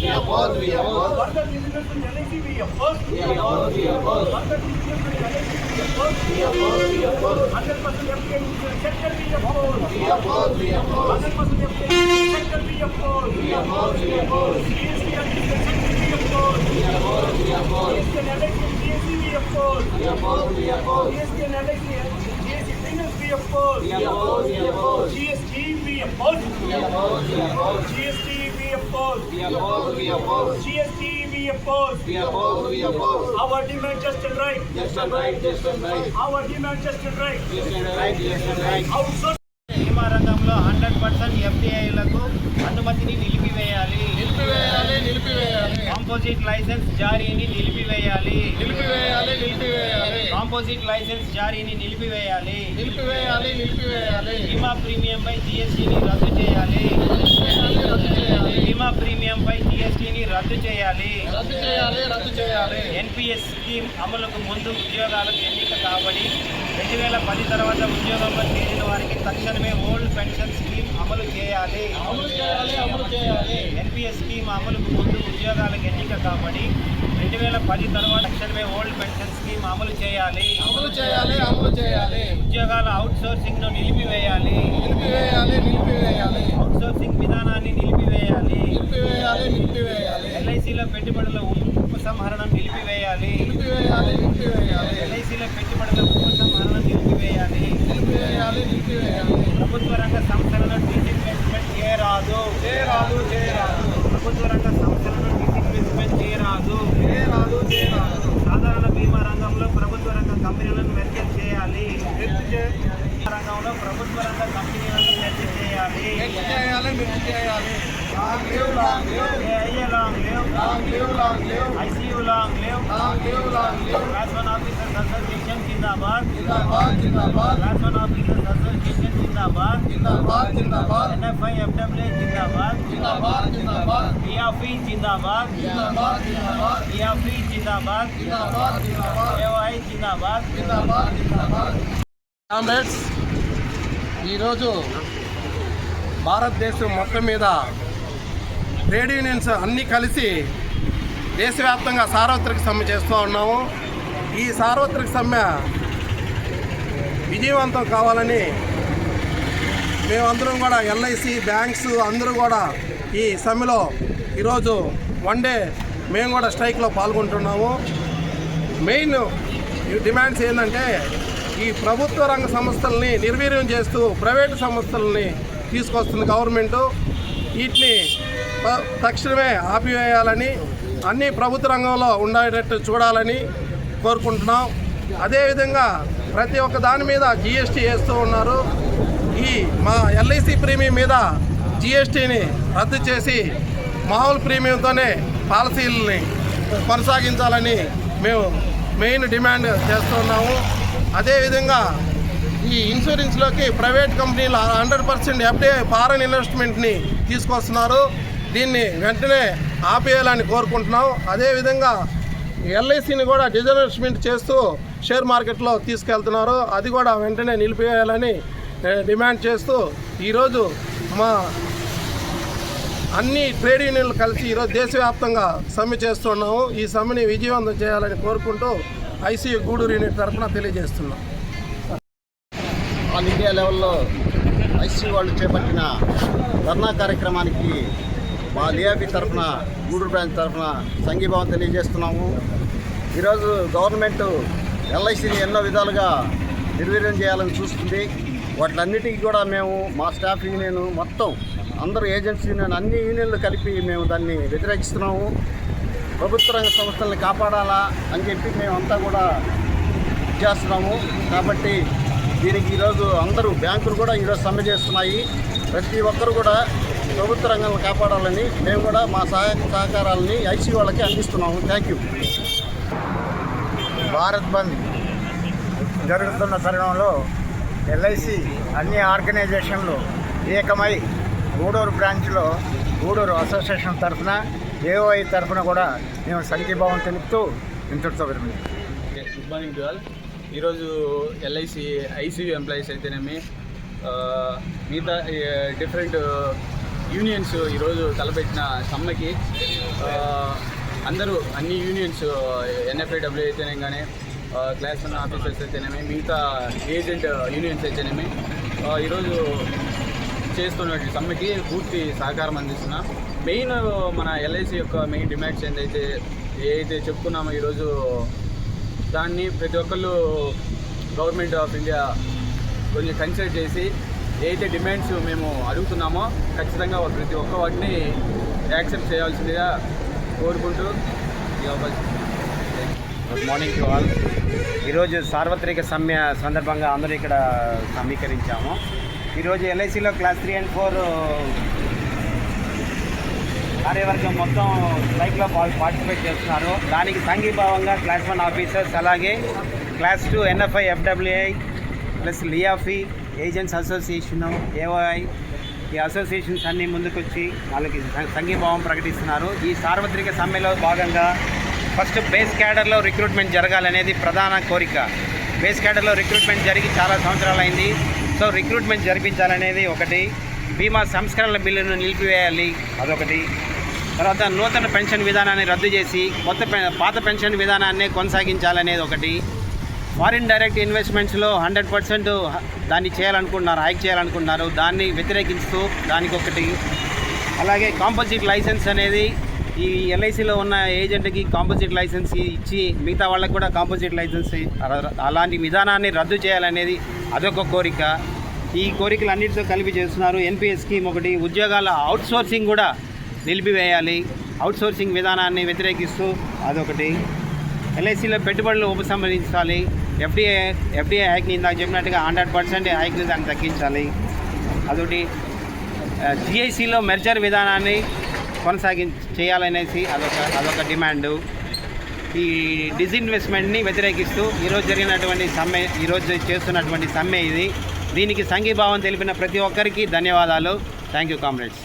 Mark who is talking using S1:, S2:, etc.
S1: we oppose, we oppose,
S2: insurance in LIC we oppose.
S1: we oppose, we oppose,
S2: insurance in LIC we oppose.
S1: we oppose, we oppose,
S2: 100% FDI insurance sector we oppose.
S1: we oppose, we oppose,
S2: 100% FDI insurance sector we oppose.
S1: we oppose, we oppose,
S2: GST and sector we oppose.
S1: we oppose, we oppose,
S2: GST and and GST we oppose.
S1: we oppose, we oppose,
S2: GST and and GST premiums we oppose.
S1: we oppose, we oppose,
S2: GST we oppose.
S1: we oppose, we oppose,
S2: GST we oppose.
S1: we oppose, we oppose,
S2: GST we oppose.
S1: we oppose, we oppose,
S2: Our demand just and right.
S1: just and right, just and right,
S2: Our demand just and right.
S1: just and right, just and right.
S2: Outsource.
S3: బీమా రంగంలో hundred percent ఎఫ్డిఐలకు అనుమతిని నిలిపివేయాలి
S4: నిలిపివేయాలి నిలిపివేయాలి
S3: composite licence జారీని నిలిపివేయాలి.
S4: నిలిపివేయాలి నిలిపివేయాలి.
S3: కాంపోజిట్ లైసెన్స్ జారీని నిలిపివేయాలి.
S4: నిలిపివేయాలి నిలిపివేయాలి.
S3: బీమా ప్రీమియంపై జీఎస్టీని రద్దు చేయాలి.
S4: నిలిపివేయాలి రద్దు చేయాలి.
S3: బీమా ప్రీమియంపై జీఎస్టీని రద్దు చేయాలి.
S4: రద్దు చేయాలి రద్దు చేయాలి.
S3: ఎన్పిఎస్ స్కీమ్ అమలుకు ముందు ఉద్యోగాలకు ఎన్నిక కాబడి రెండు వేల పది తర్వాత ఉద్యోగంలో చేరిన వారికి తక్షణమే ఓల్డ్ పెన్షన్ స్కీమ్ అమలు చేయాలి.
S4: అమలు చేయాలి అమలు చేయాలి.
S3: ఎన్పిఎస్ స్కీమ్ అమలుకు ముందు ఉద్యోగాలకు ఎన్నిక కాబడి రెండు వేల పది తర్వాత తక్షణమే ఓల్డ్ పెన్షన్ స్కీమ్ అమలు చేయాలి.
S4: అమలు చేయాలి అమలు చేయాలి.
S3: ఉద్యోగాల అవుట్ సోర్సింగ్ను నిలిపివేయాలి.
S4: నిలిపివేయాలి నిలిపివేయాలి.
S3: అవుట్ సోర్సింగ్ విధానాన్ని నిలిపివేయాలి.
S4: నిలిపివేయాలి నిలిపివేయాలి.
S3: ఎల్ఐసిలో పెట్టుబడుల ఉపసంహరణం నిలిపివేయాలి.
S4: నిలిపివేయాలి నిలిపివేయాలి.
S3: ఎల్ఐసిలో పెట్టుబడుల ఉపసంహరణం నిలిపివేయాలి.
S4: నిలిపివేయాలి నిలిపివేయాలి.
S3: ప్రభుత్వ రంగ సంస్థలను డిస్ఇన్వెస్ట్మెంట్ చేయరాదు.
S4: చేయరాదు చేయరాదు.
S3: ప్రభుత్వ రంగ సంస్థలను డిస్ఇన్వెస్ట్మెంట్ చేయరాదు
S4: చేయరాదు చేయరాదు
S3: సాధారణ బీమా రంగంలో ప్రభుత్వ రంగ కంపెనీలను మెర్జర్ చేయాలి బీమా రంగంలో ప్రభుత్వ రంగ కంపెనీలను మెర్జర్ చేయాలి
S4: నెక్స్ట్ చేయాలి నెక్స్ట్ చేయాలి long live long live
S3: AIA long live
S4: long live long live
S3: ICU long live
S4: long live long live
S3: class one officers association జిందాబాద్
S4: జిందాబాద్
S3: క్లాస్ వన్ జిందాబాద్
S4: జిందాబాద్
S3: ఎన్ఎఫ్ఐ ఎఫ్డబ్ల్యూ జిందాబాద్ ఈఆఫీ జిందాబాద్ ఈఆఫీ జిందాబాద్
S4: జిందాబాద్ కామ్రేడ్స్ ఈరోజు భారతదేశం మొత్తం మీద ట్రేడ్ యూనియన్స్ అన్నీ కలిసి దేశవ్యాప్తంగా సార్వత్రిక సమ్మె చేస్తూ ఉన్నాము. ఈ సార్వత్రిక సమ్మె విజయవంతం కావాలని మేమందరం కూడా ఎల్ఐసి బ్యాంక్స్ అందరూ కూడా ఈ సమ్మెలో ఈరోజు వన్ డే మేము కూడా స్ట్రైక్లో పాల్గొంటున్నాము. మెయిన్ ఈ డిమాండ్స్ ఏంటంటే ఈ ప్రభుత్వ రంగ సంస్థల్ని నిర్వీర్యం చేస్తూ ప్రైవేటు సంస్థలని తీసుకొస్తుంది గవర్నమెంటు. వీటిని తక్షణమే ఆపివేయాలని అన్ని ప్రభుత్వ రంగంలో ఉండేటట్టు చూడాలని కోరుకుంటున్నాం. అదేవిధంగా ప్రతి ఒక్క దాని మీద జిఎస్టీ వేస్తూ ఉన్నారు. ఈ మా ఎల్ఐసి ప్రీమియం మీద జిఎస్టీని రద్దు చేసి మామూలు ప్రీమియంతోనే పాలసీలని కొనసాగించాలని మేము మెయిన్ డిమాండ్ చేస్తున్నాము అదేవిధంగా ఈ ఇన్సూరెన్స్లోకి ప్రైవేట్ కంపెనీలు హండ్రెడ్ పర్సెంట్ ఎఫ్డీఐ ఫారెన్ ఇన్వెస్ట్మెంట్ని తీసుకొస్తున్నారు. దీన్ని వెంటనే ఆపేయాలని కోరుకుంటున్నాం. అదేవిధంగా ఎల్ఐసిని కూడా డిజర్వేస్మెంట్ చేస్తూ షేర్ మార్కెట్లో తీసుకెళ్తున్నారు. అది కూడా వెంటనే నిలిపివేయాలని డిమాండ్ చేస్తూ ఈరోజు మా అన్ని ట్రేడ్ యూనియన్లు కలిసి ఈరోజు దేశవ్యాప్తంగా సమ్మె చేస్తున్నాము. ఈ సమ్మెని విజయవంతం చేయాలని కోరుకుంటూ ఐసీయూ గూడూరు యూనిట్ తరఫున తెలియజేస్తున్నాం.
S5: ఆల్ ఇండియా లెవెల్లో ఐసీ వాళ్ళు చేపట్టిన ధర్నా కార్యక్రమానికి మా లియాబీ తరఫున గూడూరు బ్రాంచ్ తరఫున సంఘీభావం తెలియజేస్తున్నాము. ఈరోజు గవర్నమెంట్ ఎల్ఐసిని ఎన్నో విధాలుగా నిర్వీర్యం చేయాలని చూస్తుంది. వాటిలన్నిటికీ కూడా మేము మా స్టాఫ్ యూనియన్ మొత్తం అందరూ ఏజెన్సీ యూనియన్ అన్ని యూనియన్లు కలిపి మేము దాన్ని వ్యతిరేకిస్తున్నాము. ప్రభుత్వ రంగ సంస్థల్ని కాపాడాలా అని చెప్పి మేమంతా కూడా చేస్తున్నాము. కాబట్టి దీనికి ఈరోజు అందరూ బ్యాంకులు కూడా ఈరోజు సమ్మె చేస్తున్నాయి. ప్రతి ఒక్కరు కూడా ప్రభుత్వ రంగాన్ని కాపాడాలని మేము కూడా మా సహాయ సహకారాలని ఐసీ వాళ్ళకి అందిస్తున్నాము. థ్యాంక్ యూ
S6: భారత్ బంద్ జరుగుతున్న తరుణంలో ఎల్ఐసి అన్ని ఆర్గనైజేషన్లు ఏకమై గూడూరు బ్రాంచ్లో గూడూరు అసోసియేషన్ తరఫున ఏఓఐ తరఫున కూడా మేము సంఘీభావం తెలుపుతూ ఇంతటితో
S1: okay good morning to all ఈరోజు ఎల్ఐసి ఐసీయూ ఎంప్లాయీస్ అయితేనేమి ఆ, మిగతా డిఫరెంట్ యూనియన్స్ ఈరోజు తలపెట్టిన సమ్మెకి అందరూ అన్ని యూనియన్స్ ఎన్ఎఫ్ఐడబ్ల్యూ అయితేనే కానీ క్లాస్ ఉన్న ఆఫీసర్స్ అయితేనేమి మిగతా ఏజెంట్ యూనియన్స్ అయితేనేమి ఈరోజు చేస్తున్నటువంటి సమ్మెకి పూర్తి సహకారం అందిస్తున్నా మెయిన్ మన ఎల్ఐసి యొక్క మెయిన్ డిమాండ్స్ ఏంటైతే ఏదైతే చెప్పుకున్నామో ఈరోజు దాన్ని ప్రతి ఒక్కళ్ళు గవర్నమెంట్ ఆఫ్ ఇండియా కొంచెం కన్సిడర్ చేసి ఏదైతే డిమాండ్స్ మేము అడుగుతున్నామో ఖచ్చితంగా ప్రతి ఒక్క వాటిని యాక్సెప్ట్ చేయాల్సిందిగా కోరుకుంటూ
S3: గుడ్ మార్నింగ్ టు ఆల్ ఈరోజు సార్వత్రిక సమ్మె సందర్భంగా అందరూ ఇక్కడ సమీకరించాము. ఈరోజు ఎల్ఐసిలో క్లాస్ త్రీ అండ్ ఫోర్ కార్యవర్గం మొత్తం స్ట్రైక్లో పార్టిసిపేట్ చేస్తున్నారు. దానికి సంఘీభావంగా క్లాస్ వన్ ఆఫీసర్స్ అలాగే class two NFI FWI plus LIAFI agents association AOI ఈ అసోసియేషన్స్ అన్నీ ముందుకొచ్చి వాళ్ళకి సంఘీభావం ప్రకటిస్తున్నారు. ఈ సార్వత్రిక సమ్మెలో భాగంగా ఫస్ట్ బేస్ క్యాడర్లో రిక్రూట్మెంట్ జరగాలనేది ప్రధాన కోరిక. బేస్ క్యాడర్లో రిక్రూట్మెంట్ జరిగి చాలా సంవత్సరాలు అయింది. సో రిక్రూట్మెంట్ జరిపించాలనేది ఒకటి. బీమా సంస్కరణల బిల్లును నిలిపివేయాలి అదొకటి. తర్వాత నూతన పెన్షన్ విధానాన్ని రద్దు చేసి కొత్త పె- పాత పెన్షన్ విధానాన్నే కొనసాగించాలనేది ఒకటి. ఫారిన్ డైరెక్ట్ ఇన్వెస్ట్మెంట్స్లో హండ్రెడ్ పర్సెంట్ దాన్ని చేయాలనుకుంటున్నారు హైక్ చేయాలనుకుంటున్నారు. దాన్ని వ్యతిరేకిస్తూ దానికి ఒకటి అలాగే కాంపోజిట్ లైసెన్స్ అనేది ఈ ఎల్ఐసిలో ఉన్న ఏజెంట్కి కాంపోజిట్ లైసెన్స్ ఇచ్చి మిగతా వాళ్ళకి కూడా కాంపోజిట్ లైసెన్స్ అలాంటి విధానాన్ని రద్దు చేయాలనేది అదొక కోరిక. ఈ కోరికలు అన్నిటితో కలిపి చేస్తున్నారు ఎన్పిఎస్ స్కీమ్ ఒకటి. ఉద్యోగాల అవుట్సోర్సింగ్ కూడా నిలిపివేయాలి. అవుట్సోర్సింగ్ విధానాన్ని వ్యతిరేకిస్తూ అదొకటి. ఎల్ఐసిలో పెట్టుబడులు ఉపసంహరించాలి. ఎఫ్డిఐ ఎఫ్డిఐ హైక్ని ఇందాక చెప్పినట్టుగా హండ్రెడ్ పర్సెంట్ హ్యాక్ని దాన్ని తగ్గించాలి. అదొకటి జిఐసిలో మెర్జర్ విధానాన్ని కొనసాగి చేయాలనేసి అదొక అదొక డిమాండు ఈ డిజిన్వెస్ట్మెంట్ని వ్యతిరేకిస్తూ ఈరోజు జరిగినటువంటి సమ్మె ఈరోజు చేస్తున్నటువంటి సమ్మె ఇది. దీనికి సంఘీభావం తెలిపిన ప్రతి ఒక్కరికి ధన్యవాదాలు. Thank you comrades